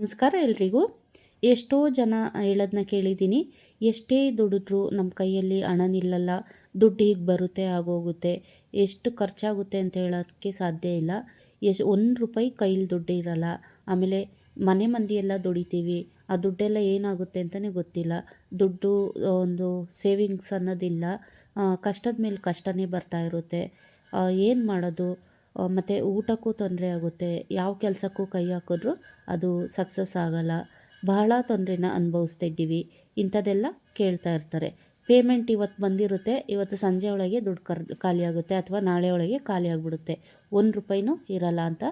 ನಮಸ್ಕಾರ ಎಲ್ರಿಗೂ. ಎಷ್ಟೋ ಜನ ಹೇಳೋದನ್ನ ಕೇಳಿದ್ದೀನಿ. ಎಷ್ಟೇ ದುಡಿದ್ರು ನಮ್ಮ ಕೈಯಲ್ಲಿ ಹಣ ನಿಲ್ಲಲ್ಲ. ದುಡ್ಡು ಹೀಗೆ ಬರುತ್ತೆ, ಆಗೋಗುತ್ತೆ. ಎಷ್ಟು ಖರ್ಚಾಗುತ್ತೆ ಅಂತ ಹೇಳೋದಕ್ಕೆ ಸಾಧ್ಯ ಇಲ್ಲ. ಎಷ್ಟು ಒಂದು ರೂಪಾಯಿ ಕೈಲಿ ದುಡ್ಡು ಇರಲ್ಲ. ಆಮೇಲೆ ಮನೆ ಮಂದಿಯೆಲ್ಲ ದುಡಿತೀವಿ. ಆ ದುಡ್ಡೆಲ್ಲ ಏನಾಗುತ್ತೆ ಅಂತಲೇ ಗೊತ್ತಿಲ್ಲ. ದುಡ್ಡು ಒಂದು ಸೇವಿಂಗ್ಸ್ ಅನ್ನೋದಿಲ್ಲ. ಕಷ್ಟದ ಮೇಲೆ ಕಷ್ಟನೇ ಬರ್ತಾ ಇರುತ್ತೆ. ಏನು ಮಾಡೋದು? ಮತ್ತು ಊಟಕ್ಕೂ ತೊಂದರೆ ಆಗುತ್ತೆ. ಯಾವ ಕೆಲಸಕ್ಕೂ ಕೈ ಹಾಕಿದ್ರು ಅದು ಸಕ್ಸಸ್ ಆಗೋಲ್ಲ. ಬಹಳ ತೊಂದರೆನ ಅನುಭವಿಸ್ತಾ ಇದ್ದೀವಿ. ಇಂಥದ್ದೆಲ್ಲ ಕೇಳ್ತಾ ಇರ್ತಾರೆ. ಪೇಮೆಂಟ್ ಇವತ್ತು ಬಂದಿರುತ್ತೆ. ಇವತ್ತು ಸಂಜೆ ಒಳಗೆ ದುಡ್ಡು ಕರ್ ಖಾಲಿ ಆಗುತ್ತೆ ಅಥವಾ ನಾಳೆ ಒಳಗೆ ಖಾಲಿ ಆಗಿಬಿಡುತ್ತೆ. ಒಂದು ರೂಪಾಯಿನೂ ಇರಲ್ಲ ಅಂತ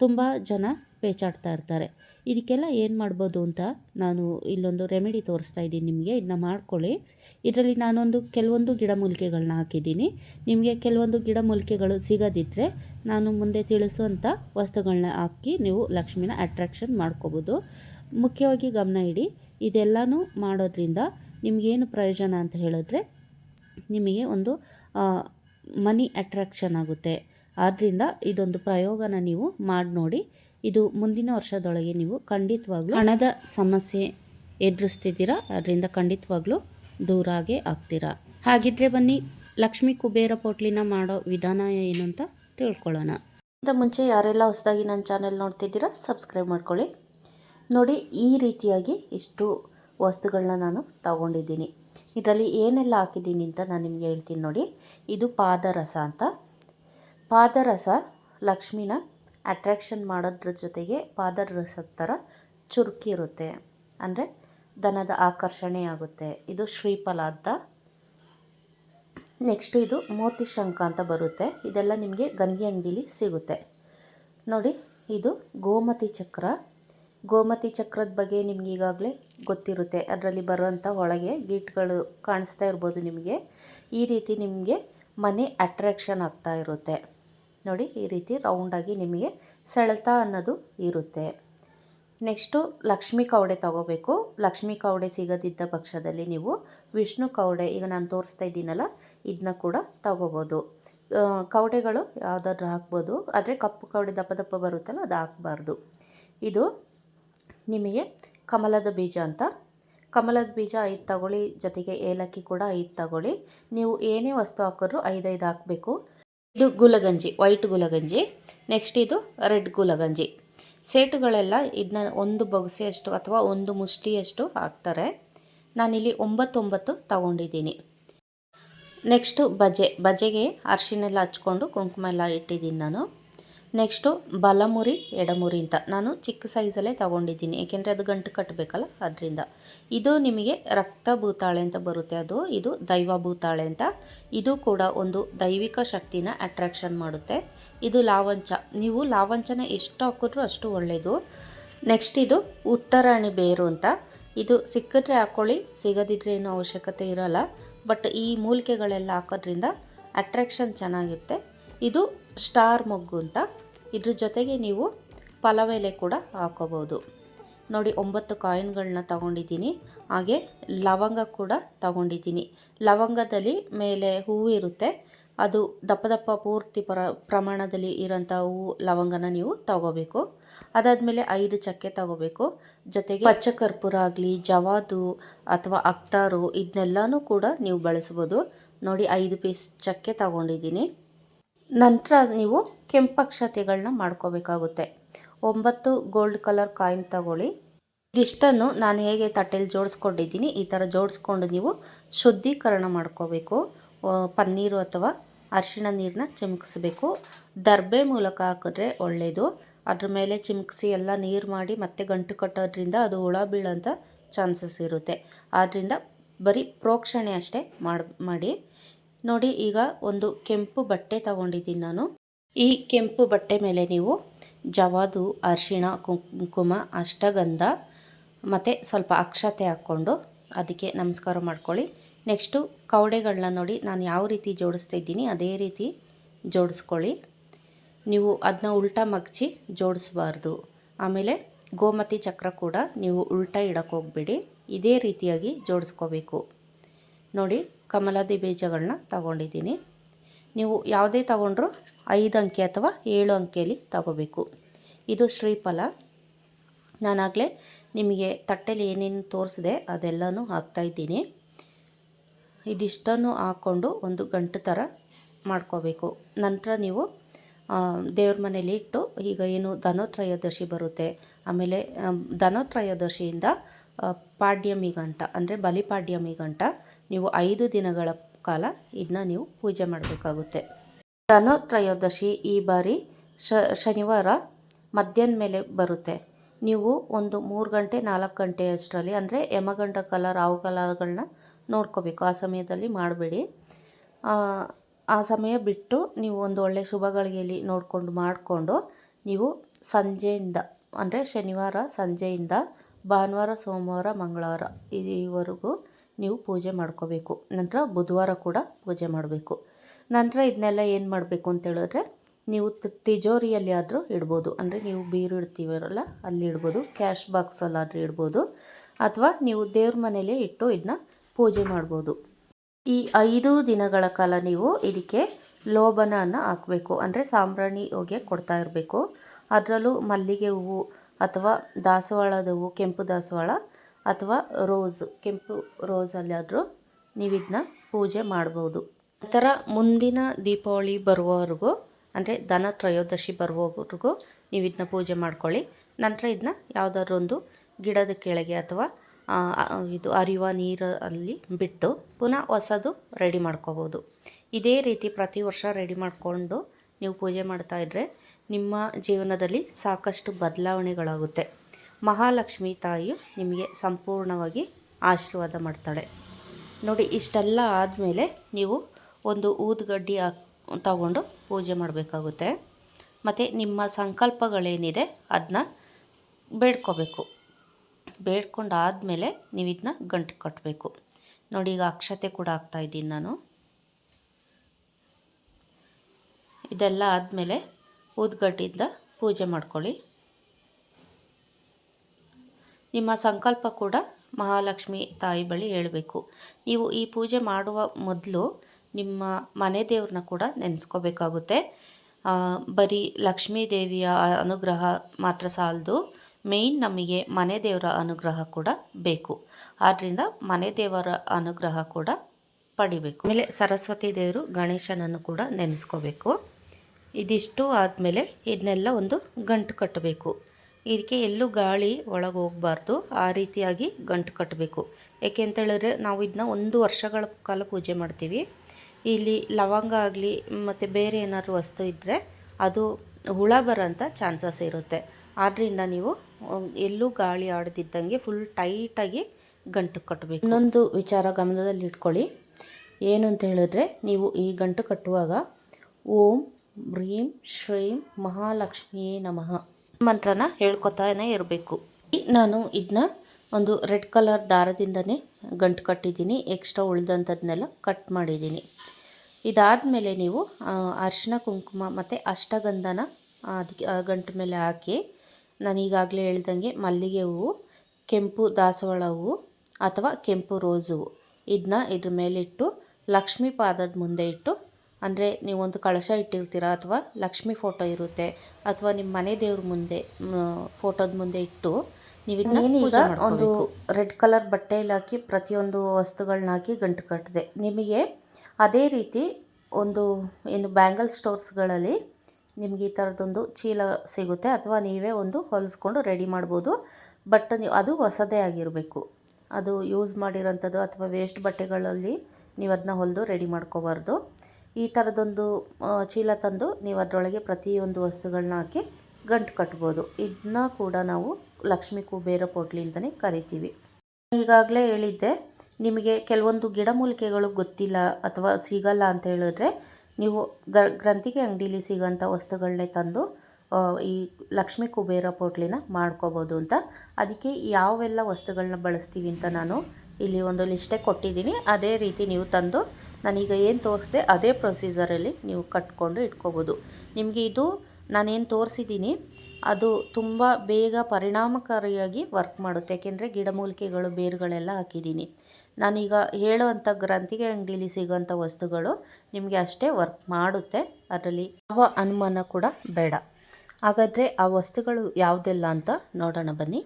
ತುಂಬ ಜನ ಪೇಚಾಡ್ತಾ ಇರ್ತಾರೆ. ಇದಕ್ಕೆಲ್ಲ ಏನು ಮಾಡ್ಬೋದು ಅಂತ ನಾನು ಇಲ್ಲೊಂದು ರೆಮಿಡಿ ತೋರಿಸ್ತಾ ಇದ್ದೀನಿ ನಿಮಗೆ. ಇದನ್ನ ಮಾಡ್ಕೊಳ್ಳಿ. ಇದರಲ್ಲಿ ನಾನೊಂದು ಕೆಲವೊಂದು ಗಿಡಮೂಲಿಕೆಗಳನ್ನ ಹಾಕಿದ್ದೀನಿ. ನಿಮಗೆ ಕೆಲವೊಂದು ಗಿಡಮೂಲಿಕೆಗಳು ಸಿಗದಿದ್ದರೆ ನಾನು ಮುಂದೆ ತಿಳಿಸುವಂಥ ವಸ್ತುಗಳನ್ನ ಹಾಕಿ ನೀವು ಲಕ್ಷ್ಮಿನ ಅಟ್ರಾಕ್ಷನ್ ಮಾಡ್ಕೋಬೋದು. ಮುಖ್ಯವಾಗಿ ಗಮನ ಇಡಿ, ಇದೆಲ್ಲನೂ ಮಾಡೋದ್ರಿಂದ ನಿಮಗೇನು ಪ್ರಯೋಜನ ಅಂತ ಹೇಳಿದ್ರೆ ನಿಮಗೆ ಒಂದು ಮನಿ ಅಟ್ರಾಕ್ಷನ್ ಆಗುತ್ತೆ. ಆದ್ದರಿಂದ ಇದೊಂದು ಪ್ರಯೋಗನ ನೀವು ಮಾಡಿ ನೋಡಿ. ಇದು ಮುಂದಿನ ವರ್ಷದೊಳಗೆ ನೀವು ಖಂಡಿತವಾಗ್ಲೂ ಹಣದ ಸಮಸ್ಯೆ ಎದುರಿಸ್ತಿದ್ದೀರಾ, ಅದರಿಂದ ಖಂಡಿತವಾಗ್ಲೂ ದೂರಾಗೆ ಆಗ್ತೀರಾ. ಹಾಗಿದ್ರೆ ಬನ್ನಿ, ಲಕ್ಷ್ಮೀ ಕುಬೇರ ಪೋಟ್ಲಿನ ಮಾಡೋ ವಿಧಾನ ಏನು ಅಂತ ತಿಳ್ಕೊಳ್ಳೋಣ. ಅಂತ ಮುಂಚೆ ಯಾರೆಲ್ಲ ಹೊಸದಾಗಿ ನನ್ನ ಚಾನೆಲ್ ನೋಡ್ತಿದ್ದೀರಾ, ಸಬ್ಸ್ಕ್ರೈಬ್ ಮಾಡ್ಕೊಳ್ಳಿ. ನೋಡಿ, ಈ ರೀತಿಯಾಗಿ ಇಷ್ಟು ವಸ್ತುಗಳನ್ನ ನಾನು ತಗೊಂಡಿದ್ದೀನಿ. ಇದರಲ್ಲಿ ಏನೆಲ್ಲ ಹಾಕಿದ್ದೀನಿ ಅಂತ ನಾನು ನಿಮಗೆ ಹೇಳ್ತೀನಿ ನೋಡಿ. ಇದು ಪಾದರಸ ಅಂತ. ಪಾದರಸ ಲಕ್ಷ್ಮಿನ ಅಟ್ರ್ಯಾಕ್ಷನ್ ಮಾಡೋದ್ರ ಜೊತೆಗೆ ಪಾದರಸದ ಥರ ಚುರುಕಿರುತ್ತೆ ಅಂದರೆ ದನದ ಆಕರ್ಷಣೆ ಆಗುತ್ತೆ. ಇದು ಶ್ರೀಫಲ ಅಂತ. ನೆಕ್ಸ್ಟ್ ಇದು ಮೋತಿ ಶಂಖ ಅಂತ ಬರುತ್ತೆ. ಇದೆಲ್ಲ ನಿಮಗೆ ಗಂಗೆ ಅಂಗಡಿಲಿ ಸಿಗುತ್ತೆ. ನೋಡಿ, ಇದು ಗೋಮತಿ ಚಕ್ರ. ಗೋಮತಿ ಚಕ್ರದ ಬಗ್ಗೆ ನಿಮ್ಗೆ ಈಗಾಗಲೇ ಗೊತ್ತಿರುತ್ತೆ. ಅದರಲ್ಲಿ ಬರುವಂಥ ಒಳಗೆ ಗೀಟ್ಗಳು ಕಾಣಿಸ್ತಾ ಇರ್ಬೋದು ನಿಮಗೆ. ಈ ರೀತಿ ನಿಮಗೆ ಮನೆ ಅಟ್ರ್ಯಾಕ್ಷನ್ ಆಗ್ತಾ ಇರುತ್ತೆ. ನೋಡಿ ಈ ರೀತಿ ರೌಂಡಾಗಿ ನಿಮಗೆ ಸೆಳೆತ ಅನ್ನೋದು ಇರುತ್ತೆ. ನೆಕ್ಸ್ಟು ಲಕ್ಷ್ಮಿ ಕವಡೆ ತಗೋಬೇಕು. ಲಕ್ಷ್ಮಿ ಕವಡೆ ಸಿಗದಿದ್ದ ಪಕ್ಷದಲ್ಲಿ ನೀವು ವಿಷ್ಣು ಕವಡೆ, ಈಗ ನಾನು ತೋರಿಸ್ತಾ ಇದ್ದೀನಲ್ಲ ಇದನ್ನ ಕೂಡ ತಗೋಬೋದು. ಕವಡೆಗಳು ಯಾವುದಾದ್ರೂ ಹಾಕ್ಬೋದು. ಆದರೆ ಕಪ್ಪು ಕವಡೆ ದಪ್ಪ ದಪ್ಪ ಬರುತ್ತಲ್ಲ, ಅದು ಹಾಕ್ಬಾರ್ದು. ಇದು ನಿಮಗೆ ಕಮಲದ ಬೀಜ ಅಂತ. ಕಮಲದ ಬೀಜ ಐದು ತಗೊಳ್ಳಿ, ಜೊತೆಗೆ ಏಲಕ್ಕಿ ಕೂಡ ಐದು ತಗೊಳ್ಳಿ. ನೀವು ಏನೇ ವಸ್ತು ಹಾಕಿದ್ರೂ ಐದೈದು ಹಾಕಬೇಕು. ಇದು ಗುಲಗಂಜಿ ವೈಟ್ ಗುಲಗಂಜಿ. ನೆಕ್ಸ್ಟ್ ಇದು ರೆಡ್ ಗುಲಗಂಜಿ. ಸೇಟುಗಳೆಲ್ಲ ಇದನ್ನ ಒಂದು ಬೊಗಸೆಯಷ್ಟು ಅಥವಾ ಒಂದು ಮುಷ್ಟಿಯಷ್ಟು ಹಾಕ್ತಾರೆ. ನಾನಿಲ್ಲಿ ಒಂಬತ್ತೊಂಬತ್ತು ತಗೊಂಡಿದ್ದೀನಿ. ನೆಕ್ಸ್ಟು ಬಜೆ. ಬಜೆಗೆ ಅರಿಶಿನೆಲ್ಲ ಹಚ್ಕೊಂಡು ಕುಂಕುಮ ಎಲ್ಲ ಇಟ್ಟಿದ್ದೀನಿ ನಾನು. ನೆಕ್ಸ್ಟು ಬಲಮುರಿ, ಎಡಮುರಿ ಅಂತ. ನಾನು ಚಿಕ್ಕ ಸೈಜಲ್ಲೇ ತೊಗೊಂಡಿದ್ದೀನಿ. ಏಕೆಂದರೆ ಅದು ಗಂಟು ಕಟ್ಟಬೇಕಲ್ಲ ಅದರಿಂದ. ಇದು ನಿಮಗೆ ರಕ್ತ ಭೂತಾಳೆ ಅಂತ ಬರುತ್ತೆ ಅದು. ಇದು ದೈವ ಭೂತಾಳೆ ಅಂತ. ಇದು ಕೂಡ ಒಂದು ದೈವಿಕ ಶಕ್ತಿನ ಅಟ್ರಾಕ್ಷನ್ ಮಾಡುತ್ತೆ. ಇದು ಲಾವಂಚ. ನೀವು ಲಾವಂಚನ ಎಷ್ಟು ಹಾಕಿದ್ರೂ ಅಷ್ಟು ಒಳ್ಳೆಯದು ನೆಕ್ಸ್ಟ್ ಇದು ಉತ್ತರಾಣಿ ಬೇರು ಅಂತ. ಇದು ಸಿಕ್ಕಿದ್ರೆ ಹಾಕ್ಕೊಳ್ಳಿ ಸಿಗದಿದ್ರೆ ಏನೂ ಅವಶ್ಯಕತೆ ಇರೋಲ್ಲ. ಬಟ್ ಈ ಮೂಲಿಕೆಗಳೆಲ್ಲ ಹಾಕೋದ್ರಿಂದ ಅಟ್ರಾಕ್ಷನ್ ಚೆನ್ನಾಗಿರುತ್ತೆ. ಇದು ಸ್ಟಾರ್ ಮೊಗ್ಗು ಅಂತ. ಇದ್ರ ಜೊತೆಗೆ ನೀವು ಪಲವೆಲೆ ಕೂಡ ಹಾಕೋಬೋದು. ನೋಡಿ, ಒಂಬತ್ತು ಕಾಯಿನ್ಗಳನ್ನ ತಗೊಂಡಿದ್ದೀನಿ. ಹಾಗೆ ಲವಂಗ ಕೂಡ ತಗೊಂಡಿದ್ದೀನಿ. ಲವಂಗದಲ್ಲಿ ಮೇಲೆ ಹೂವು ಇರುತ್ತೆ. ಅದು ದಪ್ಪ ದಪ್ಪ ಪೂರ್ತಿ ಪ್ರ, ಪ್ರಮಾಣದಲ್ಲಿ ಇರೋಂಥ ಹೂವು ಲವಂಗನ ನೀವು ತಗೋಬೇಕು. ಅದಾದಮೇಲೆ ಐದು ಚಕ್ಕೆ ತಗೋಬೇಕು. ಜೊತೆಗೆ ಪಚ್ಚ ಕರ್ಪೂರ ಆಗಲಿ, ಜವಾದು ಅಥವಾ ಅಕ್ತಾರು ಇದನ್ನೆಲ್ಲನೂ ಕೂಡ ನೀವು ಬಳಸ್ಬೋದು. ನೋಡಿ, ಐದು ಪೀಸ್ ಚಕ್ಕೆ ತಗೊಂಡಿದ್ದೀನಿ. ನಂತರ ನೀವು ಕೆಂಪಕ್ಷತೆಗಳನ್ನ ಮಾಡ್ಕೋಬೇಕಾಗುತ್ತೆ. ಒಂಬತ್ತು ಗೋಲ್ಡ್ ಕಲರ್ ಕಾಯಿನ್ ತಗೊಳ್ಳಿ. ಇದಿಷ್ಟನ್ನು ನಾನು ಹೇಗೆ ತಟ್ಟೆಯಲ್ಲಿ ಜೋಡಿಸ್ಕೊಂಡಿದ್ದೀನಿ, ಈ ಥರ ಜೋಡಿಸ್ಕೊಂಡು ನೀವು ಶುದ್ಧೀಕರಣ ಮಾಡ್ಕೋಬೇಕು. ಪನ್ನೀರು ಅಥವಾ ಅರಿಶಿಣ ನೀರನ್ನ ಚಿಮುಕಿಸ್ಬೇಕು. ದರ್ಬೆ ಮೂಲಕ ಹಾಕಿದ್ರೆ ಒಳ್ಳೆಯದು ಅದ್ರ ಮೇಲೆ ಚಿಮುಕಿಸಿ ಎಲ್ಲ ನೀರು ಮಾಡಿ ಮತ್ತೆ ಗಂಟು ಕಟ್ಟೋದ್ರಿಂದ ಅದು ಹುಳ ಬೀಳೋಂಥ ಚಾನ್ಸಸ್ ಇರುತ್ತೆ. ಆದ್ದರಿಂದ ಬರೀ ಪ್ರೋಕ್ಷಣೆ ಅಷ್ಟೇ ಮಾಡಿ ಮಾಡಿ. ನೋಡಿ, ಈಗ ಒಂದು ಕೆಂಪು ಬಟ್ಟೆ ತಗೊಂಡಿದ್ದೀನಿ ನಾನು. ಈ ಕೆಂಪು ಬಟ್ಟೆ ಮೇಲೆ ನೀವು ಜವಾದು, ಅರಿಶಿಣ, ಕುಂಕುಮ, ಅಷ್ಟಗಂಧ ಮತ್ತು ಸ್ವಲ್ಪ ಅಕ್ಷತೆ ಹಾಕ್ಕೊಂಡು ಅದಕ್ಕೆ ನಮಸ್ಕಾರ ಮಾಡ್ಕೊಳ್ಳಿ. ನೆಕ್ಸ್ಟು ಕವಡೆಗಳನ್ನ ನೋಡಿ, ನಾನು ಯಾವ ರೀತಿ ಜೋಡಿಸ್ತಾ ಇದ್ದೀನಿ ಅದೇ ರೀತಿ ಜೋಡಿಸ್ಕೊಳ್ಳಿ. ನೀವು ಅದನ್ನ ಉಲ್ಟಾ ಮಗ್ಚಿ ಜೋಡಿಸ್ಬಾರ್ದು. ಆಮೇಲೆ ಗೋಮತಿ ಚಕ್ರ ಕೂಡ ನೀವು ಉಲ್ಟಾ ಇಡಕ್ಕೆ ಹೋಗ್ಬೇಡಿ. ಇದೇ ರೀತಿಯಾಗಿ ಜೋಡಿಸ್ಕೋಬೇಕು. ನೋಡಿ ಕಮಲಾದಿ ಬೀಜಗಳನ್ನ ತಗೊಂಡಿದ್ದೀನಿ. ನೀವು ಯಾವುದೇ ತಗೊಂಡ್ರೂ ಐದು ಅಂಕೆ ಅಥವಾ ಏಳು ಅಂಕೆಯಲ್ಲಿ ತಗೋಬೇಕು. ಇದು ಶ್ರೀಫಲ. ನಾನಾಗಲೇ ನಿಮಗೆ ತಟ್ಟೆಲಿ ಏನೇನು ತೋರಿಸಿದೆ ಅದೆಲ್ಲನೂ ಹಾಕ್ತಾಯಿದ್ದೀನಿ ಇದಿಷ್ಟನ್ನು ಹಾಕ್ಕೊಂಡು ಒಂದು ಗಂಟು ಥರ ಮಾಡ್ಕೋಬೇಕು. ನಂತರ ನೀವು ದೇವ್ರ ಮನೇಲಿ ಇಟ್ಟು ಈಗ ಏನು ಧನೋತ್ರಯೋದಶಿ ಬರುತ್ತೆ, ಆಮೇಲೆ ಧನೋತ್ರಯೋದಶಿಯಿಂದ ಪಾಡ್ಯಮಿ ಗಂಟ ಅಂದರೆ ಬಲಿಪಾಡ್ಯಮಿ ಗಂಟ ನೀವು ಐದು ದಿನಗಳ ಕಾಲ ಇದನ್ನ ನೀವು ಪೂಜೆ ಮಾಡಬೇಕಾಗುತ್ತೆ. ಧನೋತ್ರಯೋದಶಿ ಈ ಬಾರಿ ಶನಿವಾರ ಮಧ್ಯಾಹ್ನ ಮೇಲೆ ಬರುತ್ತೆ. ನೀವು ಒಂದು ಮೂರು ಗಂಟೆ, ನಾಲ್ಕು ಗಂಟೆ ಅಷ್ಟರಲ್ಲಿ ಅಂದರೆ ಯಮಗಂಡ ಕಾಲ ರಾವು ಕಾಲಗಳನ್ನ ನೋಡ್ಕೋಬೇಕು. ಆ ಸಮಯದಲ್ಲಿ ಮಾಡಬೇಡಿ. ಆ ಸಮಯ ಬಿಟ್ಟು ನೀವು ಒಂದು ಒಳ್ಳೆಯ ಶುಭಗಳಿಗೆಯಲ್ಲಿ ನೋಡಿಕೊಂಡು ಮಾಡಿಕೊಂಡು ನೀವು ಸಂಜೆಯಿಂದ, ಅಂದರೆ ಶನಿವಾರ ಸಂಜೆಯಿಂದ ಭಾನುವಾರ, ಸೋಮವಾರ, ಮಂಗಳವಾರ ಈವರೆಗೂ ನೀವು ಪೂಜೆ ಮಾಡ್ಕೋಬೇಕು. ನಂತರ ಬುಧವಾರ ಕೂಡ ಪೂಜೆ ಮಾಡಬೇಕು. ನಂತರ ಇದನ್ನೆಲ್ಲ ಏನು ಮಾಡಬೇಕು ಅಂತ ಹೇಳಿದ್ರೆ, ನೀವು ತಿಜೋರಿಯಲ್ಲಿ ಆದರೂ ಇಡ್ಬೋದು. ಅಂದರೆ ನೀವು ಬೀರು ಇಡ್ತೀವರಲ್ಲ ಅಲ್ಲಿ ಇಡ್ಬೋದು. ಕ್ಯಾಶ್ ಬಾಕ್ಸಲ್ಲಾದರೂ ಇಡ್ಬೋದು. ಅಥವಾ ನೀವು ದೇವ್ರ ಮನೇಲೇ ಇಟ್ಟು ಇದನ್ನ ಪೂಜೆ ಮಾಡ್ಬೋದು. ಈ ಐದು ದಿನಗಳ ಕಾಲ ನೀವು ಇದಕ್ಕೆ ಲೋಬನನ್ನು ಹಾಕಬೇಕು. ಅಂದರೆ ಸಾಂಬ್ರಾಣಿ ಹೋಗಿ ಕೊಡ್ತಾ ಇರಬೇಕು. ಅದರಲ್ಲೂ ಮಲ್ಲಿಗೆ ಹೂವು ಅಥವಾ ದಾಸವಾಳದವು, ಕೆಂಪು ದಾಸವಾಳ ಅಥವಾ ರೋಸ್, ಕೆಂಪು ರೋಸಲ್ಲಾದರೂ ನೀವು ಇದನ್ನ ಪೂಜೆ ಮಾಡ್ಬೋದು. ನಂತರ ಮುಂದಿನ ದೀಪಾವಳಿ ಬರುವವರೆಗೂ, ಅಂದರೆ ದನ ತ್ರಯೋದಶಿ ಬರುವವರೆಗೂ ನೀವು ಪೂಜೆ ಮಾಡ್ಕೊಳ್ಳಿ. ನಂತರ ಇದನ್ನ ಯಾವುದಾದ್ರೂ ಒಂದು ಗಿಡದ ಕೆಳಗೆ ಅಥವಾ ಇದು ಅರಿವ ನೀರಲ್ಲಿ ಬಿಟ್ಟು ಪುನಃ ಹೊಸದು ರೆಡಿ ಮಾಡ್ಕೋಬೋದು. ಇದೇ ರೀತಿ ಪ್ರತಿ ವರ್ಷ ರೆಡಿ ಮಾಡಿಕೊಂಡು ನೀವು ಪೂಜೆ ಮಾಡ್ತಾಯಿದ್ರೆ ನಿಮ್ಮ ಜೀವನದಲ್ಲಿ ಸಾಕಷ್ಟು ಬದಲಾವಣೆಗಳಾಗುತ್ತೆ. ಮಹಾಲಕ್ಷ್ಮಿ ತಾಯಿಯು ನಿಮಗೆ ಸಂಪೂರ್ಣವಾಗಿ ಆಶೀರ್ವಾದ ಮಾಡ್ತಾಳೆ. ನೋಡಿ, ಇಷ್ಟೆಲ್ಲ ಆದಮೇಲೆ ನೀವು ಒಂದು ಊದ್ಗಡ್ಡಿ ತಗೊಂಡು ಪೂಜೆ ಮಾಡಬೇಕಾಗುತ್ತೆ. ಮತ್ತು ನಿಮ್ಮ ಸಂಕಲ್ಪಗಳೇನಿದೆ ಅದನ್ನ ಬೇಡ್ಕೋಬೇಕು. ಬೇಡ್ಕೊಂಡಾದಮೇಲೆ ನೀವು ಇದನ್ನ ಗಂಟು ಕಟ್ಟಬೇಕು ನೋಡಿ, ಈಗ ಅಕ್ಷತೆ ಕೂಡ ಹಾಕ್ತಾಯಿದ್ದೀನಿ ನಾನು. ಇದೆಲ್ಲ ಆದಮೇಲೆ ಊದ್ಗಡ್ಡಿಂದ ಪೂಜೆ ಮಾಡ್ಕೊಳ್ಳಿ. ನಿಮ್ಮ ಸಂಕಲ್ಪ ಕೂಡ ಮಹಾಲಕ್ಷ್ಮಿ ತಾಯಿ ಬಳಿ ಹೇಳಬೇಕು. ನೀವು ಈ ಪೂಜೆ ಮಾಡುವ ಮೊದಲು ನಿಮ್ಮ ಮನೆ ದೇವ್ರನ್ನ ಕೂಡ ನೆನೆಸ್ಕೋಬೇಕಾಗುತ್ತೆ. ಬರೀ ಲಕ್ಷ್ಮೀ ದೇವಿಯ ಅನುಗ್ರಹ ಮಾತ್ರ ಸಾಲದು, ಮೇಯ್ನ್ ನಮಗೆ ಮನೆ ದೇವರ ಅನುಗ್ರಹ ಕೂಡ ಬೇಕು. ಆದ್ದರಿಂದ ಮನೆ ದೇವರ ಅನುಗ್ರಹ ಕೂಡ ಪಡಿಬೇಕು. ಆಮೇಲೆ ಸರಸ್ವತಿ ದೇವರು ಗಣೇಶನನ್ನು ಕೂಡ ನೆನೆಸ್ಕೋಬೇಕು. ಇದಿಷ್ಟು ಆದಮೇಲೆ ಇದನ್ನೆಲ್ಲ ಒಂದು ಗಂಟು ಕಟ್ಟಬೇಕು. ಇದಕ್ಕೆ ಎಲ್ಲೂ ಗಾಳಿ ಒಳಗೆ ಹೋಗಬಾರ್ದು ಆ ರೀತಿಯಾಗಿ ಗಂಟು ಕಟ್ಟಬೇಕು. ಯಾಕೆ ಅಂತ ಹೇಳಿದ್ರೆ ನಾವು ಇದನ್ನ ಒಂದು ವರ್ಷಗಳ ಕಾಲ ಪೂಜೆ ಮಾಡ್ತೀವಿ. ಇಲ್ಲಿ ಲವಂಗ ಆಗಲಿ ಮತ್ತು ಬೇರೆ ಏನಾದರೂ ವಸ್ತು ಇದ್ದರೆ ಅದು ಹುಳ ಬರೋಂಥ ಚಾನ್ಸಸ್ ಇರುತ್ತೆ. ಆದ್ದರಿಂದ ನೀವು ಎಲ್ಲೂ ಗಾಳಿ ಆಡದಿದ್ದಂಗೆ ಫುಲ್ ಟೈಟಾಗಿ ಗಂಟು ಕಟ್ಟಬೇಕು. ಇನ್ನೊಂದು ವಿಚಾರ ಗಮನದಲ್ಲಿ ಇಟ್ಕೊಳ್ಳಿ ಏನು ಅಂತ ಹೇಳಿದ್ರೆ ನೀವು ಈ ಗಂಟು ಕಟ್ಟುವಾಗ ಓಂ ಬ್ರೀಂ ಶ್ರೀಂ ಮಹಾಲಕ್ಷ್ಮಿಯೇ ನಮಃ ಮಂತ್ರನ ಹೇಳ್ಕೊತಾನೆ ಇರಬೇಕು. ನಾನು ಇದನ್ನ ಒಂದು ರೆಡ್ ಕಲರ್ ದಾರದಿಂದನೇ ಗಂಟು ಕಟ್ಟಿದ್ದೀನಿ ಎಕ್ಸ್ಟ್ರಾ ಉಳಿದಂಥದ್ದನ್ನೆಲ್ಲ ಕಟ್ ಮಾಡಿದ್ದೀನಿ. ಇದಾದಮೇಲೆ ನೀವು ಅರಿಶಿನ ಕುಂಕುಮ ಮತ್ತು ಅಷ್ಟಗಂಧನ ಅದಕ್ಕೆ ಗಂಟು ಮೇಲೆ ಹಾಕಿ, ನಾನು ಈಗಾಗಲೇ ಹೇಳ್ದಂಗೆ ಮಲ್ಲಿಗೆ ಹೂವು, ಕೆಂಪು ದಾಸವಾಳ ಹೂವು ಅಥವಾ ಕೆಂಪು ರೋಸ್ ಹೂವು. ಇದನ್ನ ಇದ್ರ ಮೇಲಿಟ್ಟು ಲಕ್ಷ್ಮೀ ಪಾದದ ಮುಂದೆ ಇಟ್ಟು ಅಂದರೆ ನೀವೊಂದು ಕಳಶ ಇಟ್ಟಿರ್ತೀರ ಅಥವಾ ಲಕ್ಷ್ಮಿ ಫೋಟೋ ಇರುತ್ತೆ ಅಥವಾ ನಿಮ್ಮ ಮನೆ ದೇವ್ರ ಮುಂದೆ ಫೋಟೋದ ಮುಂದೆ ಇಟ್ಟು ನೀವು ಈಗ ಒಂದು ರೆಡ್ ಕಲರ್ ಬಟ್ಟೆಯಲ್ಲಿ ಹಾಕಿ ಪ್ರತಿಯೊಂದು ವಸ್ತುಗಳನ್ನ ಹಾಕಿ ಗಂಟು ಕಟ್ಟಿದೆ ನಿಮಗೆ ಅದೇ ರೀತಿ ಒಂದು ಏನು ಬ್ಯಾಂಗಲ್ ಸ್ಟೋರ್ಸ್ಗಳಲ್ಲಿ ನಿಮಗೆ ಈ ಥರದ್ದೊಂದು ಚೀಲ ಸಿಗುತ್ತೆ ಅಥವಾ ನೀವೇ ಒಂದು ಹೊಲಿಸ್ಕೊಂಡು ರೆಡಿ ಮಾಡ್ಬೋದು. ಬಟ್ ನೀವು ಅದು ಹೊಸದೇ ಆಗಿರಬೇಕು. ಅದು ಯೂಸ್ ಮಾಡಿರೋಂಥದ್ದು ಅಥವಾ ವೇಸ್ಟ್ ಬಟ್ಟೆಗಳಲ್ಲಿ ನೀವು ಅದನ್ನ ಹೊಲಿದು ರೆಡಿ ಮಾಡ್ಕೋಬಾರ್ದು. ಈ ಥರದೊಂದು ಚೀಲ ತಂದು ನೀವು ಅದರೊಳಗೆ ಪ್ರತಿಯೊಂದು ವಸ್ತುಗಳನ್ನ ಹಾಕಿ ಗಂಟು ಕಟ್ಬೋದು. ಇದನ್ನ ಕೂಡ ನಾವು ಲಕ್ಷ್ಮೀ ಕುಬೇರ ಪೋಟ್ಲಿ ಅಂತಲೇ ಕರಿತೀವಿ. ಈಗಾಗಲೇ ಹೇಳಿದ್ದೆ, ನಿಮಗೆ ಕೆಲವೊಂದು ಗಿಡಮೂಲಿಕೆಗಳು ಗೊತ್ತಿಲ್ಲ ಅಥವಾ ಸಿಗಲ್ಲ ಅಂತ ಹೇಳಿದ್ರೆ ನೀವು ಗ್ರಂಥಿಗೆ ಅಂಗಡೀಲಿ ಸಿಗೋಂಥ ವಸ್ತುಗಳನ್ನೇ ತಂದು ಈ ಲಕ್ಷ್ಮೀ ಕುಬೇರ ಪೋಟ್ಲಿನ ಮಾಡ್ಕೋಬೋದು ಅಂತ. ಅದಕ್ಕೆ ಯಾವೆಲ್ಲ ವಸ್ತುಗಳನ್ನ ಬಳಸ್ತೀವಿ ಅಂತ ನಾನು ಇಲ್ಲಿ ಒಂದು ಲಿಸ್ಟೇ ಕೊಟ್ಟಿದ್ದೀನಿ. ಅದೇ ರೀತಿ ನೀವು ತಂದು ನಾನೀಗ ಏನು ತೋರಿಸಿದೆ ಅದೇ ಪ್ರೊಸೀಜರಲ್ಲಿ ನೀವು ಕಟ್ಕೊಂಡು ಇಟ್ಕೋಬೋದು. ನಿಮಗೆ ಇದು ನಾನೇನು ತೋರಿಸಿದ್ದೀನಿ ಅದು ತುಂಬ ಬೇಗ ಪರಿಣಾಮಕಾರಿಯಾಗಿ ವರ್ಕ್ ಮಾಡುತ್ತೆ. ಯಾಕೆಂದರೆ ಗಿಡಮೂಲಿಕೆಗಳು, ಬೇರುಗಳೆಲ್ಲ ಹಾಕಿದ್ದೀನಿ ನಾನೀಗ ಹೇಳುವಂಥ ಗ್ರಂಥಿಗೆ ಅಂಗಡೀಲಿ ಸಿಗುವಂಥ ವಸ್ತುಗಳು ನಿಮಗೆ ಅಷ್ಟೇ ವರ್ಕ್ ಮಾಡುತ್ತೆ. ಅದರಲ್ಲಿ ಯಾವ ಅನುಮಾನ ಕೂಡ ಬೇಡ. ಹಾಗಾದರೆ ಆ ವಸ್ತುಗಳು ಯಾವುದೆಲ್ಲ ಅಂತ ನೋಡೋಣ ಬನ್ನಿ.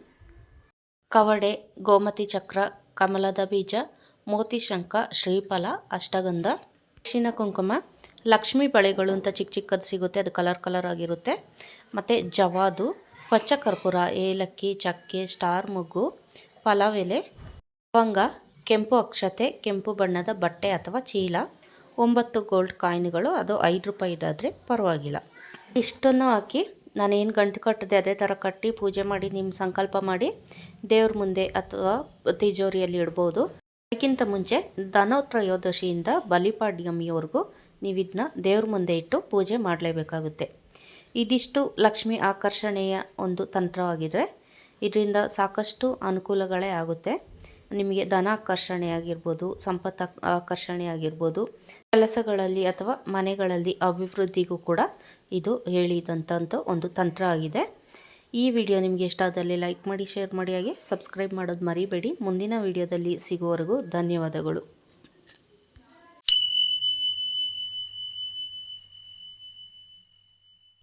ಕವಡೆ, ಗೋಮತಿ ಚಕ್ರ, ಕಮಲದ ಬೀಜ ಮೋತಿ ಶಂಖ ಶ್ರೀಫಲ, ಅಷ್ಟಗಂಧ, ಅರಿಶಿನ ಕುಂಕುಮ, ಲಕ್ಷ್ಮಿ ಬಳೆಗಳು ಅಂತ ಚಿಕ್ಕ ಚಿಕ್ಕದು ಸಿಗುತ್ತೆ. ಅದು ಕಲರ್ ಕಲರ್ ಆಗಿರುತ್ತೆ. ಮತ್ತು ಜವಾದು ಪಚ್ಚ ಕರ್ಪೂರ ಏಲಕ್ಕಿ, ಚಕ್ಕೆ, ಸ್ಟಾರ್ ಮುಗ್ಗು ಪಲಾವ್ ಎಲೆ ಲವಂಗ, ಕೆಂಪು ಅಕ್ಷತೆ, ಕೆಂಪು ಬಣ್ಣದ ಬಟ್ಟೆ ಅಥವಾ ಚೀಲ, ಒಂಬತ್ತು ಗೋಲ್ಡ್ ಕಾಯಿನ್ಗಳು, ಅದು ಐದು ರೂಪಾಯಿ ಇದಾದರೆ ಪರವಾಗಿಲ್ಲ. ಇಷ್ಟನ್ನು ಹಾಕಿ ನಾನೇನು ಗಂಟು ಕಟ್ಟಿದೆ ಅದೇ ಥರ ಕಟ್ಟಿ ಪೂಜೆ ಮಾಡಿ ನಿಮ್ಮ ಸಂಕಲ್ಪ ಮಾಡಿ ದೇವ್ರ ಮುಂದೆ ಅಥವಾ ತಿಜೋರಿಯಲ್ಲಿ ಇಡ್ಬೋದು. ಅದಕ್ಕಿಂತ ಮುಂಚೆ ಧನೋತ್ರಯೋದಶಿಯಿಂದ ಬಲಿಪಾಡ್ಯಮಿಯವರೆಗೂ ನೀವು ಇದನ್ನ ದೇವ್ರ ಮುಂದೆ ಇಟ್ಟು ಪೂಜೆ ಮಾಡಲೇಬೇಕಾಗುತ್ತೆ. ಇದಿಷ್ಟು ಲಕ್ಷ್ಮಿ ಆಕರ್ಷಣೆಯ ಒಂದು ತಂತ್ರವಾಗಿದ್ದರೆ ಇದರಿಂದ ಸಾಕಷ್ಟು ಅನುಕೂಲಗಳೇ ಆಗುತ್ತೆ. ನಿಮಗೆ ಧನ ಆಕರ್ಷಣೆ ಆಗಿರ್ಬೋದು, ಸಂಪತ್ತು ಆಕರ್ಷಣೆ ಆಗಿರ್ಬೋದು, ಕೆಲಸಗಳಲ್ಲಿ ಅಥವಾ ಮನೆಗಳಲ್ಲಿ ಅಭಿವೃದ್ಧಿಗೂ ಕೂಡ ಇದು ಹೇಳಿದಂಥ ಒಂದು ತಂತ್ರ ಆಗಿದೆ. ಈ ವಿಡಿಯೋ ನಿಮಗೆ ಇಷ್ಟ ಆದಲ್ಲಿ ಲೈಕ್ ಮಾಡಿ, ಶೇರ್ ಮಾಡಿ, ಹಾಗೆ ಸಬ್ಸ್ಕ್ರೈಬ್ ಮಾಡೋದು ಮರಿಬೇಡಿ. ಮುಂದಿನ ವಿಡಿಯೋದಲ್ಲಿ ಸಿಗುವವರೆಗೂ ಧನ್ಯವಾದಗಳು.